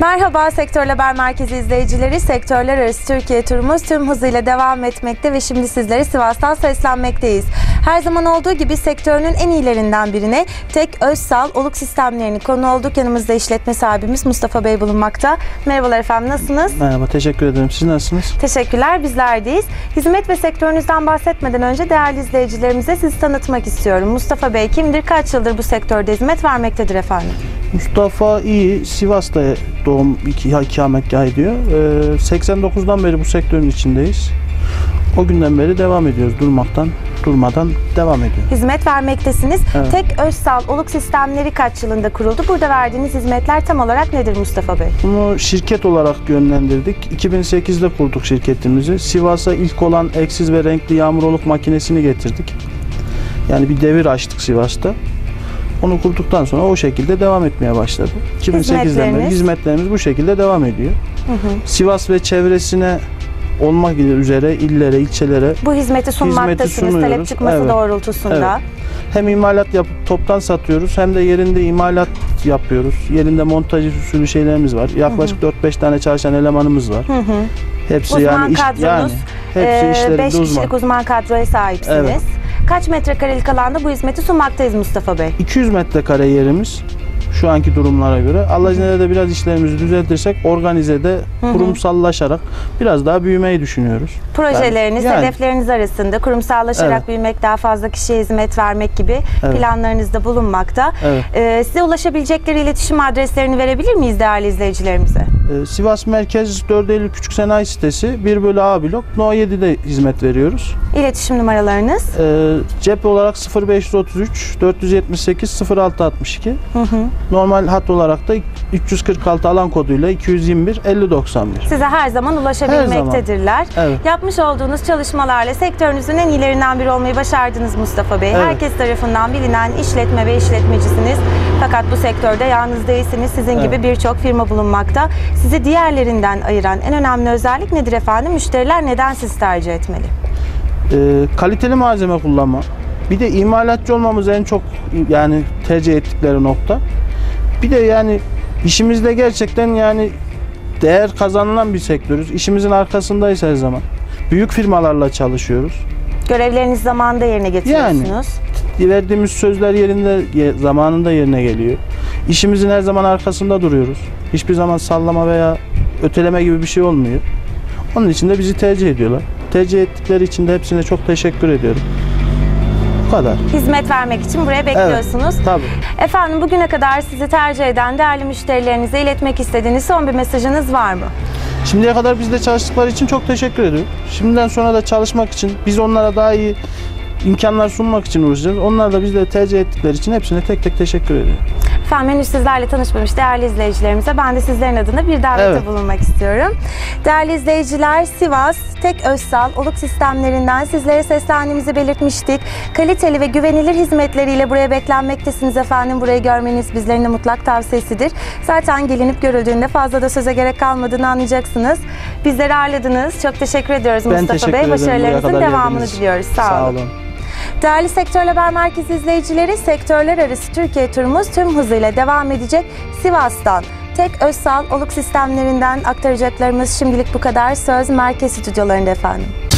Merhaba Sektör Haber Merkezi izleyicileri. Sektörler arası Türkiye turumuz tüm hızıyla devam etmekte ve şimdi sizlere Sivas'tan seslenmekteyiz. Her zaman olduğu gibi sektörünün en iyilerinden birine tek Özsal oluk sistemlerini konu olduk. Yanımızda işletme sahibimiz Mustafa Bey bulunmakta. Merhabalar efendim nasılsınız? Merhaba, teşekkür ederim. Siz nasılsınız? Teşekkürler bizlerdeyiz. Hizmet ve sektörünüzden bahsetmeden önce değerli izleyicilerimize sizi tanıtmak istiyorum. Mustafa Bey kimdir? Kaç yıldır bu sektörde hizmet vermektedir efendim? Mustafa iyi, Sivas'ta doğum iki, ikametgah ediyor. Ee, 89'dan beri bu sektörün içindeyiz. O günden beri devam ediyoruz durmaktan, durmadan devam ediyor. Hizmet vermektesiniz. Evet. Tek Özsal oluk sistemleri kaç yılında kuruldu? Burada verdiğiniz hizmetler tam olarak nedir Mustafa Bey? Bunu şirket olarak yönlendirdik. 2008'de kurduk şirketimizi. Sivas'a ilk olan eksiz ve renkli yağmur oluk makinesini getirdik. Yani bir devir açtık Sivas'ta. Onu kurduktan sonra o şekilde devam etmeye başladı. 2008'den beri hizmetlerimiz bu şekilde devam ediyor. Sivas ve çevresine olmak üzere illere, ilçelere Bu hizmeti sunmaktasınız sunuyoruz. talep çıkması Evet. doğrultusunda. hem imalat yapıp toptan satıyoruz hem de yerinde imalat yapıyoruz. Yerinde montaj usulü şeylerimiz var. Yaklaşık 4-5 tane çalışan elemanımız var. Hı hı. Hepsi Uzman yani iş, kadronuz, yani hepsi 5 işlerinde uzman. kişilik uzman kadroya sahipsiniz. Evet. Kaç metrekarelik alanda bu hizmeti sunmaktayız Mustafa Bey? 200 metrekare yerimiz şu anki durumlara göre. Allah izniyle de biraz işlerimizi düzeltirsek organizede kurumsallaşarak biraz daha büyümeyi düşünüyoruz. Projeleriniz, Yani- hedefleriniz arasında kurumsallaşarak Evet. büyümek, daha fazla kişiye hizmet vermek gibi planlarınızda bulunmakta. Evet. Ee, size ulaşabilecekleri iletişim adreslerini verebilir miyiz değerli izleyicilerimize? Ee, Sivas Merkez 4 Eylül Küçük Sanayi Sitesi 1 bölü A blok No 7'de hizmet veriyoruz. İletişim numaralarınız? Ee, cep olarak 0533 478 0662. Hı hı. Normal hat olarak da 346 alan koduyla 221 5091. Size her zaman ulaşabilmektedirler. Evet. Yapmış olduğunuz çalışmalarla sektörünüzün en iyilerinden biri olmayı başardınız Mustafa Bey. Evet. Herkes tarafından bilinen işletme ve işletmecisiniz. Fakat bu sektörde yalnız değilsiniz. Sizin Evet. gibi birçok firma bulunmakta. Sizi diğerlerinden ayıran en önemli özellik nedir efendim? Müşteriler neden sizi tercih etmeli? Ee, kaliteli malzeme kullanma. Bir de imalatçı olmamız en çok yani tercih ettikleri nokta. Bir de yani işimizde gerçekten yani değer kazanılan bir sektörüz. İşimizin arkasındayız her zaman. Büyük firmalarla çalışıyoruz. Görevlerinizi zamanında yerine getiriyorsunuz. Verdiğimiz sözler yerinde ye- zamanında yerine geliyor. İşimizin her zaman arkasında duruyoruz. Hiçbir zaman sallama veya öteleme gibi bir şey olmuyor. Onun için de bizi tercih ediyorlar. Tercih ettikleri için de hepsine çok teşekkür ediyorum. Bu kadar. Hizmet vermek için buraya bekliyorsunuz. Tabii. Efendim bugüne kadar sizi tercih eden değerli müşterilerinize iletmek istediğiniz son bir mesajınız var mı? Şimdiye kadar bizde çalıştıkları için çok teşekkür ediyorum. Şimdiden sonra da çalışmak için, biz onlara daha iyi imkanlar sunmak için uğraşacağız. Onlar da bizleri tercih ettikleri için hepsine tek tek teşekkür ediyorum. Efendim henüz sizlerle tanışmamış değerli izleyicilerimize ben de sizlerin adına bir davette Evet. bulunmak istiyorum. Değerli izleyiciler Sivas Tek Özsal oluk sistemlerinden sizlere seslendiğimizi belirtmiştik. Kaliteli ve güvenilir hizmetleriyle buraya beklenmektesiniz efendim. Burayı görmeniz bizlerin de mutlak tavsiyesidir. Zaten gelinip görüldüğünde fazla da söze gerek kalmadığını anlayacaksınız. Bizleri ağırladınız. Çok teşekkür ediyoruz Ben Mustafa teşekkür Bey. Başarılarınızın devamını geldiniz. diliyoruz. Sağ, Sağ olun. olun. Değerli Sektör Haber Merkezi izleyicileri, sektörler arası Türkiye turumuz tüm hızıyla devam edecek. Sivas'tan tek Özsal oluk sistemlerinden aktaracaklarımız şimdilik bu kadar. Söz merkez stüdyolarında efendim.